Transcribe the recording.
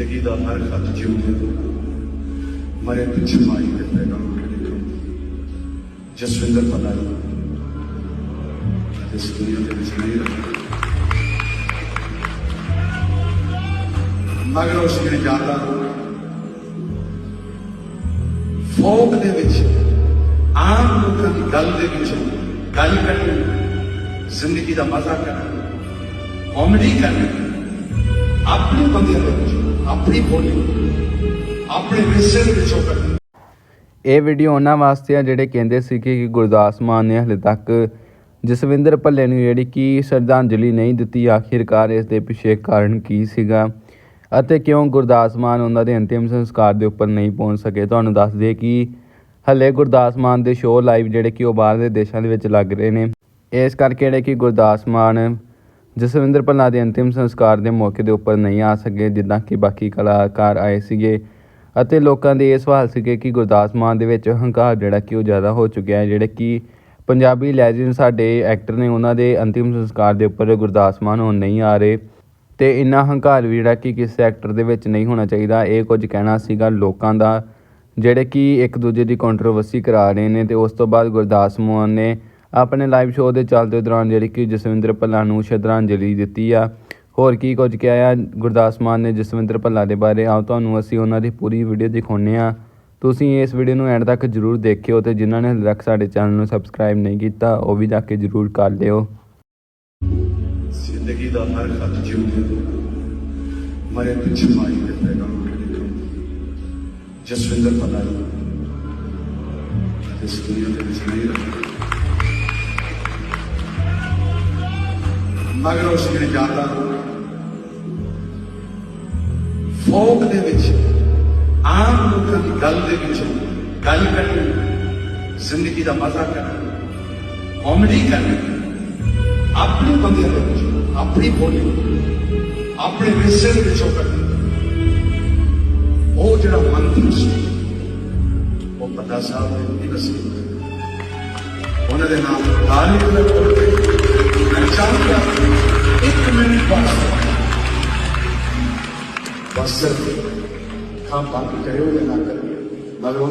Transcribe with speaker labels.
Speaker 1: ਜ਼ਿੰਦਗੀ ਦਾ ਹਰ ਖਤ ਜਿਉਂਦੇ ਮਰੇ ਪਿੱਛੇ ਮਾਈ ਦੇ ਪੈਗਾਮ ਕਿਹੜੇ ਜਸਵਿੰਦਰ ਪਤਾ ਇਸ ਦੁਨੀਆ ਦੇ ਵਿੱਚ ਨਹੀਂ ਰਿਹਾ ਮਗਰ ਉਸ ਨੇ ਜਾਂਦਾ ਫੋਕ ਦੇ ਵਿੱਚ ਆਮ ਲੋਕਾਂ ਦੀ ਗੱਲ ਦੇ ਵਿੱਚ ਗੱਲ ਕਰਨੀ ਜ਼ਿੰਦਗੀ ਦਾ ਮਜ਼ਾ ਕਰਨਾ ਕਾਮੇਡੀ ਕਰਨੀ ਆਪਣੇ ਬੰਦੇ ਦੇ ਵਿੱਚ ਆਪਣੀ ਬੋਲੀ, ਆਪਣੇ ਵਿਰਸੇ ਦੇ ਵਿੱਚੋਂ ਕਰਨੀ
Speaker 2: ਇਹ ਵੀਡੀਓ ਉਹਨਾਂ ਵਾਸਤੇ ਆ ਜਿਹੜੇ ਕਹਿੰਦੇ ਸੀ ਕਿ ਗੁਰਦਾਸ ਮਾਨ ਨੇ ਹਲੇ ਤੱਕ ਜਸਵਿੰਦਰ ਭੱਲੇ ਨੂੰ ਜਿਹੜੀ ਕਿ ਸ਼ਰਧਾਂਜਲੀ ਨਹੀਂ ਦਿੱਤੀ, ਆਖਿਰਕਾਰ ਇਸ ਦੇ ਪਿੱਛੇ ਕਾਰਨ ਕੀ ਸੀਗਾ ਅਤੇ ਕਿਉਂ ਗੁਰਦਾਸ ਮਾਨ ਉਹਨਾਂ ਦੇ ਅੰਤਿਮ ਸੰਸਕਾਰ ਦੇ ਉੱਪਰ ਨਹੀਂ ਪਹੁੰਚ ਸਕੇ? ਤੁਹਾਨੂੰ ਦੱਸ ਦਈਏ ਕਿ ਹਲੇ ਗੁਰਦਾਸ ਮਾਨ ਦੇ ਸ਼ੋਅ ਲਾਈਵ ਜਿਹੜੇ ਕਿ ਉਹ ਬਾਹਰ ਦੇ ਦੇਸ਼ਾਂ ਦੇ ਵਿੱਚ ਲੱਗ ਰਹੇ ਨੇ। ਇਸ ਕਰਕੇ ਜਿਹੜੇ ਕਿ ਗੁਰਦਾਸ ਮਾਨ ਜਸਵਿੰਦਰ ਭੱਲਾ ਦੇ ਅੰਤਿਮ ਸੰਸਕਾਰ ਦੇ ਮੌਕੇ ਦੇ ਉੱਪਰ ਨਹੀਂ ਆ ਸਕੇ, ਜਿੱਦਾਂ ਕਿ ਬਾਕੀ ਕਲਾਕਾਰ ਆਏ ਸੀਗੇ ਅਤੇ ਲੋਕਾਂ ਦੇ ਇਹ ਸਵਾਲ ਸੀਗੇ ਕਿ ਗੁਰਦਾਸ ਮਾਨ ਦੇ ਵਿੱਚ ਹੰਕਾਰ ਜਿਹੜਾ ਕਿ ਉਹ ਜ਼ਿਆਦਾ ਹੋ ਚੁੱਕਿਆ ਹੈ, ਜਿਹੜੇ ਕਿ ਪੰਜਾਬੀ ਲੈਜੈਂਡ ਸਾਡੇ ਐਕਟਰ ਨੇ, ਉਹਨਾਂ ਦੇ ਅੰਤਿਮ ਸੰਸਕਾਰ ਦੇ ਉੱਪਰ ਗੁਰਦਾਸ ਮਾਨ ਹੁਣ ਨਹੀਂ ਆ ਰਹੇ ਤੇ ਇੰਨਾ ਹੰਕਾਰ ਵੀ ਜਿਹੜਾ ਕਿ ਕਿਸੇ ਐਕਟਰ ਦੇ ਵਿੱਚ ਨਹੀਂ ਹੋਣਾ ਚਾਹੀਦਾ। ਇਹ ਕੁਝ ਕਹਿਣਾ ਸੀਗਾ ਲੋਕਾਂ ਦਾ, ਜਿਹੜੇ ਕਿ ਇੱਕ ਦੂਜੇ ਦੀ ਕੰਟਰੋਵਰਸੀ ਕਰਾ ਰਹੇ ਨੇ ਤੇ ਉਸ ਤੋਂ ਬਾਅਦ ਗੁਰਦਾਸ ਮਾਨ ਨੇ ਆਪਣੇ ਲਾਈਵ ਸ਼ੋਅ ਦੇ ਚੱਲਦੇ ਦੌਰਾਨ ਜਿਹੜੀ ਕਿ ਜਸਵਿੰਦਰ ਭੱਲਾ ਨੂੰ ਸ਼ਰਧਾਂਜਲੀ ਦਿੱਤੀ ਆ। ਹੋਰ ਕੀ ਕੁਝ ਕਿਹਾ ਆ? ਗੁਰਦਾਸ ਮਾਨ ਨੇ ਜਸਵਿੰਦਰ ਭੱਲਾ ਦੇ ਬਾਰੇ। ਆਓ ਤੁਹਾਨੂੰ ਅਸੀਂ ਉਹਨਾਂ ਦੀ ਪੂਰੀ ਵੀਡੀਓ ਦਿਖਾਉਂਦੇ ਆ ਤੁਸੀਂ ਇਸ ਵੀਡੀਓ ਨੂੰ ਐਂਡ ਤੱਕ ਜਰੂਰ ਦੇਖਿਓ ਤੇ ਜਿਨ੍ਹਾਂ ਨੇ ਹਾਲੇ ਤੱਕ ਸਾਡੇ ਚੈਨਲ ਨੂੰ ਸਬਸਕ੍ਰਾਈਬ ਨਹੀਂ ਕੀਤਾ, ਉਹ ਵੀ ਜਾ ਕੇ ਜਰੂਰ ਕਰ ਲਿਓ।
Speaker 1: ਜ਼ਿੰਦਗੀ ਦਾ ਹਰ ਖਤ ਜਿਉਂਦੇ ਮਰੇ ਪਿੱਛੇ ਮਾਈ ਦੇ ਪੈਗਾਮ ਕਿਹੜੇ ਜਸਵਿੰਦਰ ਪਤਾ ਨਹੀਂ ਇਸ ਦੁਨੀਆ ਦੇ ਵਿੱਚ ਨਹੀਂ ਰਿਹਾ ਮਗਰ ਉਸ ਨੇ ਜਾਂਦਾ ਫੋਕ ਦੇ ਵਿੱਚ ਆਮ ਲੋਕਾਂ ਦੀ ਗੱਲ ਦੇ ਵਿੱਚ ਗੱਲ ਕਰਨੀ ਜ਼ਿੰਦਗੀ ਦਾ ਮਜ਼ਾ ਕਰਨਾ ਕਾਮੇਡੀ ਕਰਨੀ ਆਪਣੇ ਬੰਦਿਆਂ ਦੇ ਵਿੱਚ ਆਪਣੀ ਬੋਲੀ ਆਪਣੇ ਵਿਰਸੇ ਦੇ ਵਿੱਚੋਂ ਕਰਨੀ ਉਹ ਜਿਹੜਾ ਮੰਤਰ ਸੀ ਉਹ ਪਤਾ ਸਾਹਿਬ ਨੇ ਨਹੀਂ ਦੱਸਿਆ ਉਹਨਾਂ ਦੇ ਨਾਮ ਤਾਰੀਖ ਦੇ ਕੋਲ ਮੈਂ ਬਸ ਸਿਰਫ ਖਾਂ ਬਾਕੀ ਕਰਿਓ ਜਾਂ ਨਾ ਕਰਿਓ ਮਗਰ